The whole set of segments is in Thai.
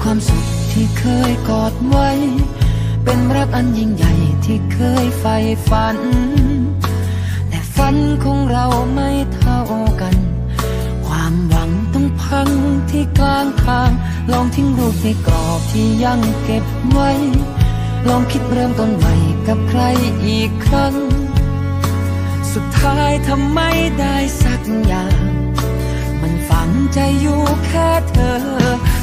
คือความสุขที่เคยกอดไว้ เป็นรักอันยิ่งใหญ่ที่เคยใฝ่ฝัน แต่ฝันของเราไม่เท่ากัน ความหวังต้องพังที่กลางทาง ลองทิ้งรูปในกรอบที่ยังเก็บไว้ ลองคิดเริ่มต้นใหม่กับใครอีกครั้ง สุดท้ายทำไม่ได้สักอย่าง มันฝังใจอยู่แค่เธอ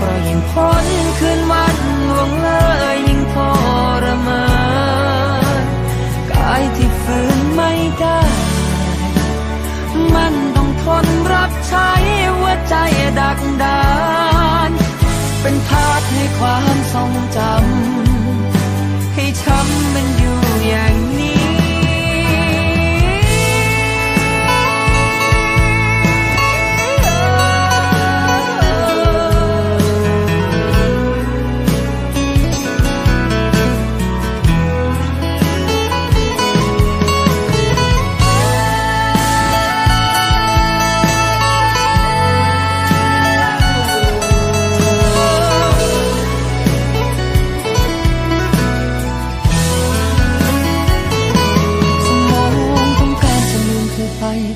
พราะยิ่งพ้นคืนวันล่วงเลยยิ่งพอ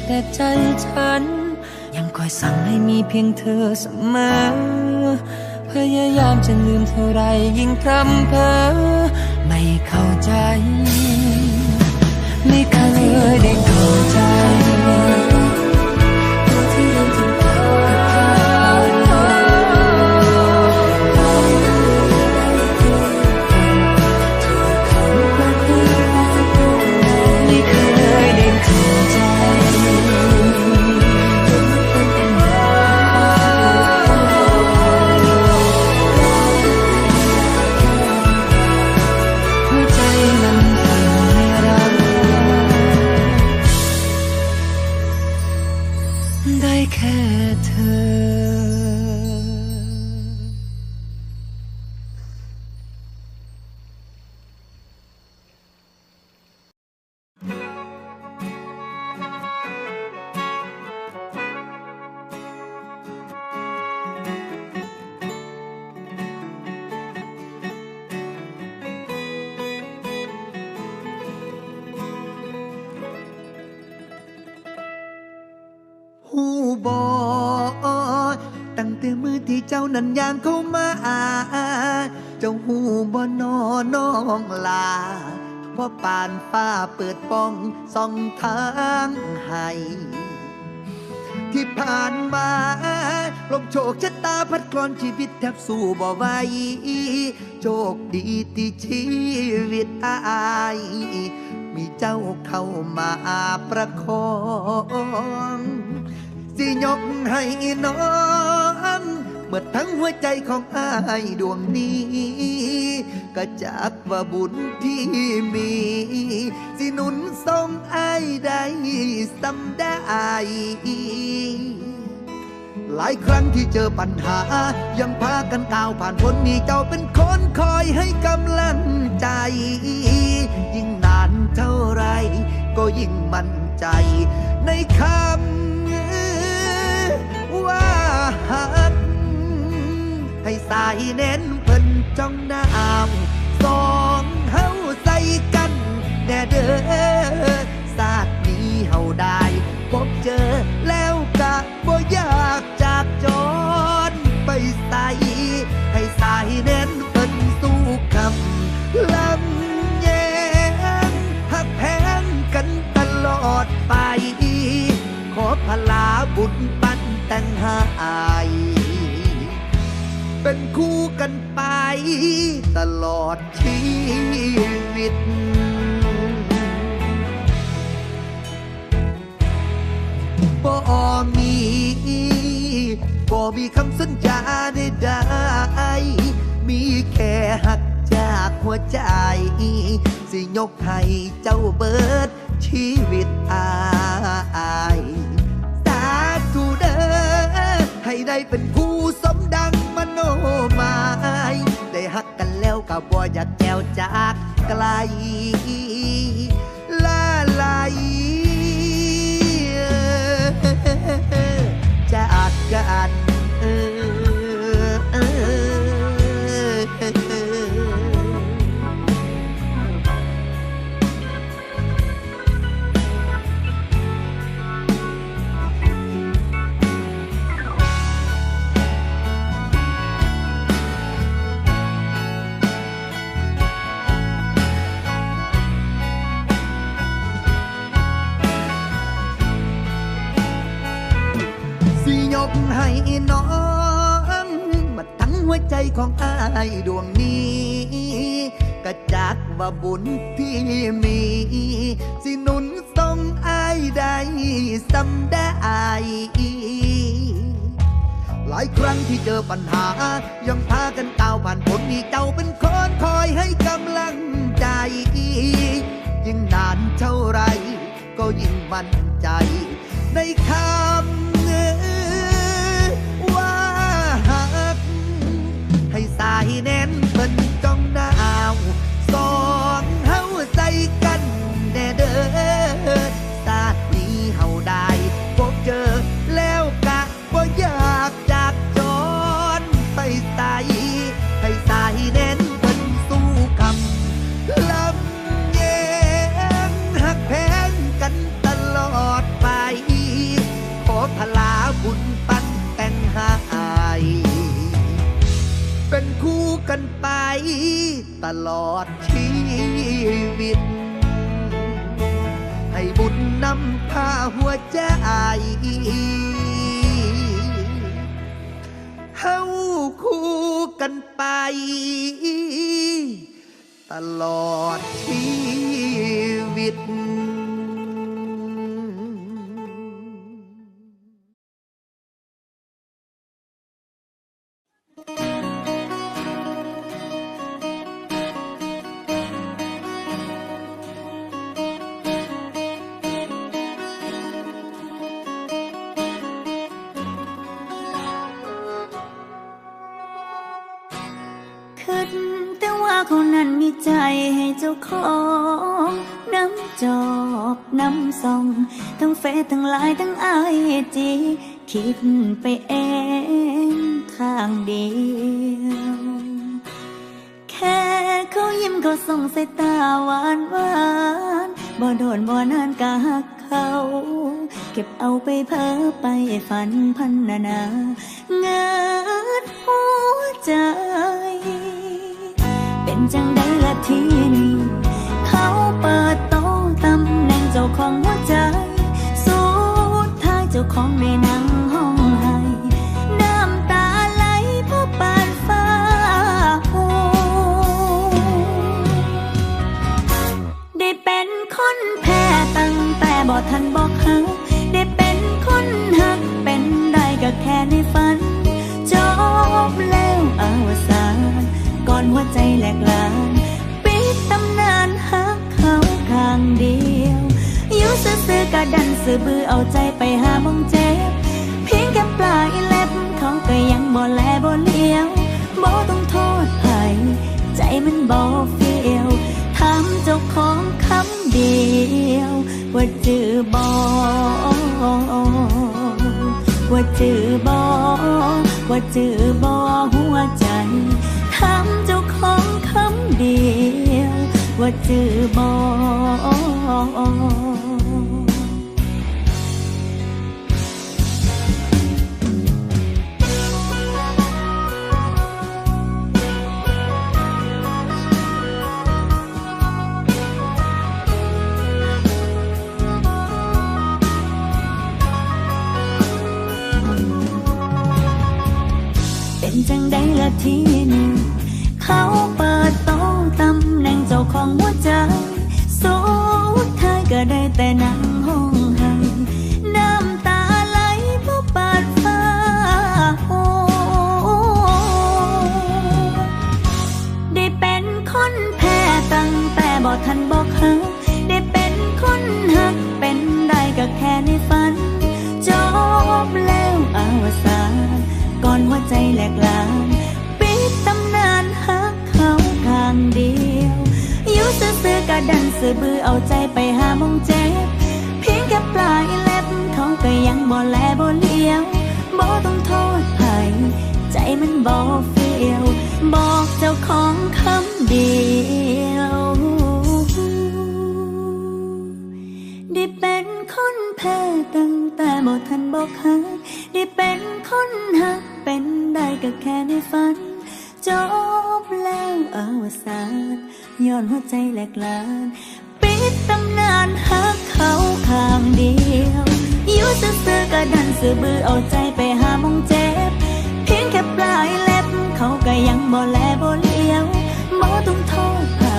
แต่ใจฉัน ยังคอยสั่งให้มีเพียงเธอเสมอ พยายามจะลืมเท่าไรยิ่งพรำเพอไม่เข้าใจ ไม่เคยได้เข้าใจ ได้แค่เธอานฟ้าเปิดป้องส่องทางให้ที่ผ่านมาลมโชคชะตาพัดกลอนชีวิตแทบสู้บ่ไหวโชคดีที่ชีวิตอาย มีเจ้าเข้ามาประคอง สิยกให้น้อง เมื่อทั้งหัวใจของอายดวงนี้ ก็จักว่าบุญที่มี สิหนุนทรงอายได้สำได้หลายครั้งที่เจอปัญหา ยังพากันก้าวผ่านพ้นมีเจ้าเป็นคนคอยให้กำลังใจ ยิ่งนานเท่าไร ก็ยิ่งมั่นใจ ในคำว่า ให้สายเน้นเพิ่นจ้องน้ำ ชีวิตอายสาธุเด้อให้ได้เป็นผู้สมดังมโนหมายได้หักกันแล้วก็บ่อยากแก้วจากไกลลาไหลจากกัน กให้น้องมาทั้งหัวใจของอายดวงนี้กระจักว่าบุญที่มี สินุนทรงอายได้สำได้หลายครั้งที่เจอปัญหา ยังพากันก้าวผ่านพ้นมีเจ้าเป็นคนคอยให้กำลังใจยิ่งนานเท่าไร ก็ยิ่งมั่นใจในคำ แน่นเป็นจ้องดาวสองเฮาใจ ลอดชีวิต ให้บุญนำพาหัวใจเฮาคู่กันไป ตลอดชีวิต เขานั้นมีใจให้เจ้าของน้ำจอบน้ำส่อง ทั้งเฟซทั้งไลน์ทั้งไอจีคิดไปเองข้างเดียวแค่เขายิ้มเขาส่งสายตาหวานหวานบ่โดนบ่นานกะหักเขา เก็บเอาไปเพ้อไปฝันพันนานา เงิดหัวใจ จังได้ละทีนี้เขาเปิดโต๊ะตำแหน่งเจ้าของหัวใจ สุดท้ายเจ้าของในนั่ง ว่าจือบอว่าจือบอหัวใจถามเจ้าของคำเดียว ว่าจือบอ ทีหนึ่งเขาเปิดโต๊ะตำแหน่งเจ้าของหัวใจสุดท้ายก็ได้แต่นั่ง ซื้อบือเอาใจไปหามองเจ็บเพียงแค่ปลายเล็บเขาก็ยังบ่แลบ่เลี้ยวบ่ต้องโทษใครใจมันบ่เฟียวบอกเจ้าของคำเดียวได้เป็นคนแพ้ตั้งแต่บ่ทันบอกหักได้เป็นคนหักเป็นได้ก็แค่ในฝันจบแล้วอาวสาน ย้อนหัวใจแหลกลานปิดตำนานหักเขาข้างเดียวอยู่ซื่อๆก็ดันสื่อบือเอาใจไปหามองเจ็บ เพียงแค่ปลายเล็บ เขาก็ยังบ่แลบ่เลี้ยวบ่ต้องโทษใคร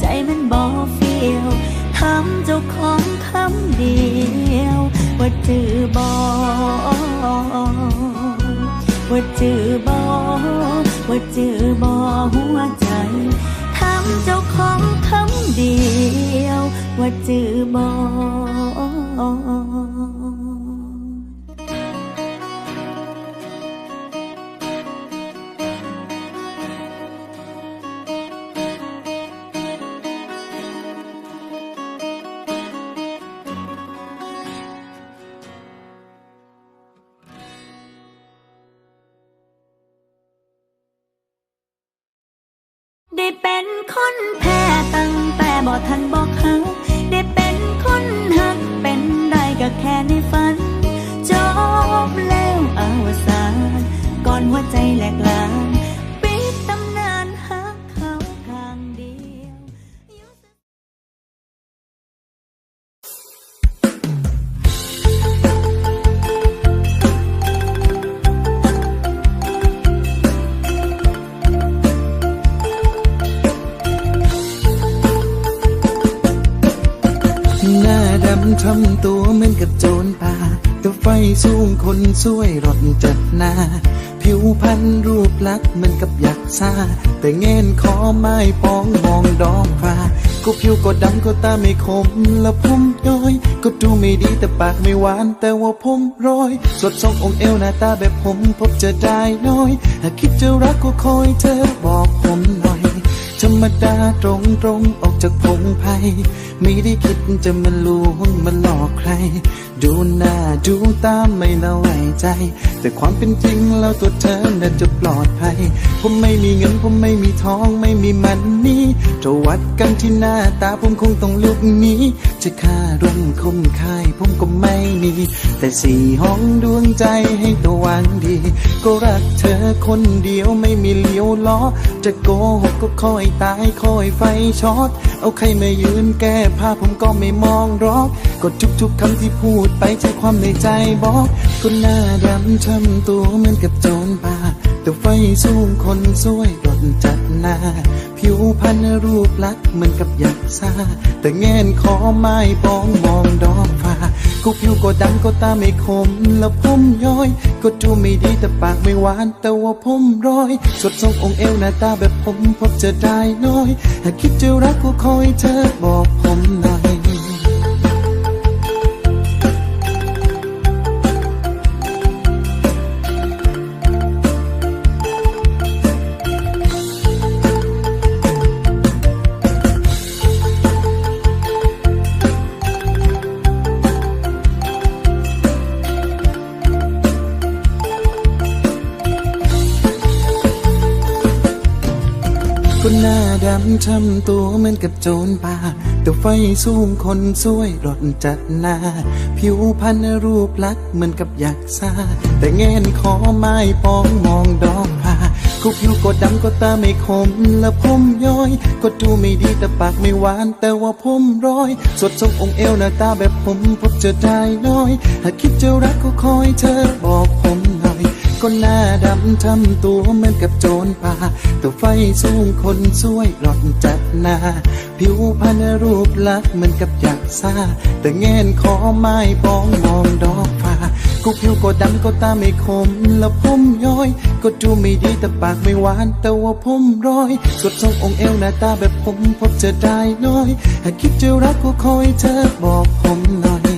ใจมันบ่เฟียวทำเจ้าของคำเดียว ว่าจือบ่ว่าจือบ่ว่าจือบ่หัวใจ เจ้าของคำเดียว ว่าจือบอก คนแพ้ตั้งแต่บ่ทันบอกหักได้เป็นคนหักเป็นได้ก็แค่ในฝัน จบแล้วอาวสานก่อนหัวใจแหลกลาน สูงคนสวยรถจัดหน้า ผิวพรรณรูปลักษณ์มือนกับยักษ์ซาแต่เงินขอไม้ปองมองดอกฟ้าก็ผิวก็ดำก็ตาไม่คมแล้วผมย้อย ก็ดูไม่ดีแต่ปากไม่หวานแต่ว่าผมร้อย สดทรงองค์เอวหน้าตาแบบผมพบเจอได้น้อย หากคิดจะรักก็คอยเธอบอกผมหน่อย ธรรมดาตรงตรงๆออกจากพงไพ่ไม่ได้คิดจะมาลวงมาหลอกใคร ดูหน้าดูตามไม่ละไว้ใจ แต่ความเป็นจริงแล้วตัวเธอน่าจะปลอดภัย ผมไม่มีเงินผมไม่มีทองไม่มีมันนี่จะวัดกันที่หน้าตาผมคงต้องลุกหนี้จะค่าร่มคมคายผมก็ไม่มี แต่สี่ห้องดวงใจให้ตัววางดี ก็รักเธอคนเดียวไม่มีเลี้ยวล้อ จะโกหกก็คอยตายคอยไฟช็อต เอาใครมายืนแก้ผ้าผมก็ไม่มองรอกกดทุกๆคำที่พูดไปใจความในใจบอกก็หน้าดำช้ำตัวเหมือนกับโจรป่า แต่ไฟสูงคนสวยโดจัดหน้า ผิวพรรณรูปลักษณ์เหมือนกับยักษ์ซาแต่แงนขอไม้ปองมองดอกฟ้าก็ผิวก็ดำก็ตาไม่คม แล้วผมย้อย ก็ดูไม่ดีแต่ปากไม่หวาน แต่ว่าผมร้อย สดทรงองค์เอวหน้าตาแบบผมพบเจอได้น้อย หากคิดจะรักก็คอยเธอบอกผมหน่อย ทำตัวเหมือนกับโจรป่าแต่ไฟสูงคนสวยรถจัดหน้า ผิวพรรณรูปลักษณ์เหมือนกับยักษ์ซาแต่เงินขอไม้ปองมองดอกผาก็ผิวก็ดำก็ตาไม่คมและผมย้อย ก็ดูไม่ดีแต่ปากไม่หวาน แต่ว่าผมร้อย สดทรงองค์เอวหน้าตาแบบผมพบเจอได้น้อย หากคิดจะรักก็คอยเธอบอกผม คนหน้าดำทำตัวเหมือนกับโจรป่าแต่ไฟสูงคนสวยหลอนจัดหน้าผิวพรรณรูปลักษณ์เหมือนกับยักษ์ซาแต่เงินขอไม้ปองมองดอกฟ้าก็ผิวก็ดำก็ตาไม่คม แล้วผมย้อย ก็ดูไม่ดีแต่ปากไม่หวานแต่ว่าผมร้อยสดทรงองค์เอวหน้าตาแบบผมพบเจอได้น้อยหากคิดจะรักก็คอยเธอบอกผมหน่อย